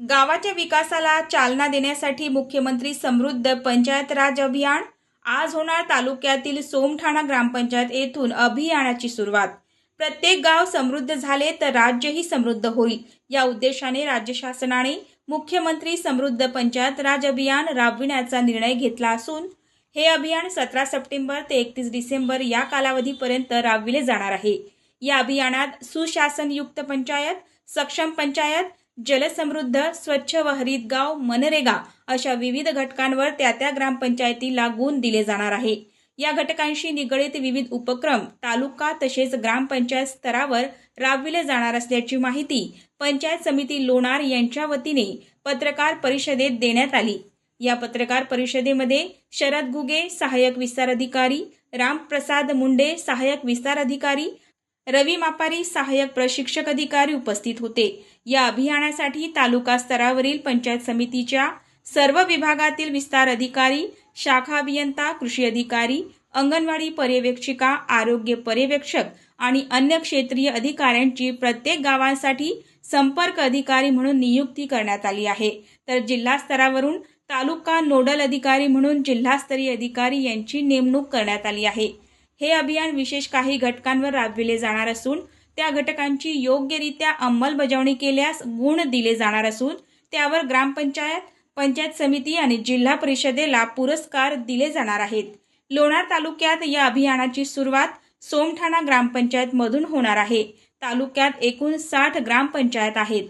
गावाच्या विकासाला चालना देण्यासाठी मुख्यमंत्री समृद्ध पंचायत राज अभियान आज होणार तालुक्यातील सोमठाणा ग्रामपंचायत येथून अभियानाची सुरुवात. प्रत्येक गाव समृद्ध झाले तर राज्यही समृद्ध होईल या उद्देशाने राज्य शासनाने मुख्यमंत्री समृद्ध पंचायत राज अभियान राबविण्याचा निर्णय घेतला असून हे अभियान सतरा सप्टेंबर ते एकतीस डिसेंबर या कालावधीपर्यंत राबविले जाणार आहे. या अभियानात सुशासनयुक्त पंचायत सक्षम पंचायत जलसमृद्ध स्वच्छ व हरित गाव मनरेगा अशा विविध घटकांवर त्या त्या ग्रामपंचायतीला गुण दिले जाणार आहे. या घटकांशी निगडित विविध उपक्रम तालुका तसेच ग्रामपंचायत स्तरावर राबविले जाणार असल्याची माहिती पंचायत समिती लोणार यांच्या वतीने पत्रकार परिषदेत देण्यात आली. या पत्रकार परिषदेमध्ये शरद घुगे सहाय्यक विस्तार अधिकारी रामप्रसाद मुंडे सहाय्यक विस्तार अधिकारी रवी मापारी सहाय्यक प्रशिक्षक अधिकारी उपस्थित होते. या अभियानासाठी तालुका स्तरावरील पंचायत समितीच्या सर्व विभागातील विस्तार अधिकारी शाखा अभियंता कृषी अधिकारी अंगणवाडी पर्यवेक्षिका आरोग्य पर्यवेक्षक आणि अन्य क्षेत्रीय अधिकाऱ्यांची प्रत्येक गावांसाठी संपर्क अधिकारी म्हणून नियुक्ती करण्यात आली आहे. तर जिल्हा स्तरावरून तालुका नोडल अधिकारी म्हणून जिल्हास्तरीय अधिकारी यांची नेमणूक करण्यात आली आहे. हे अभियान विशेष काही घटकांवर राबविले जाणार असून त्या घटकांची योग्यरित्या अंमलबजावणी केल्यास गुण दिले जाणार असून त्यावर ग्रामपंचायत पंचायत समिती आणि जिल्हा परिषदेला पुरस्कार दिले जाणार आहेत. लोणार तालुक्यात या अभियानाची सुरुवात सोमठाणा ग्रामपंचायतमधून होणार आहे. तालुक्यात एकूण साठ ग्रामपंचायत आहेत.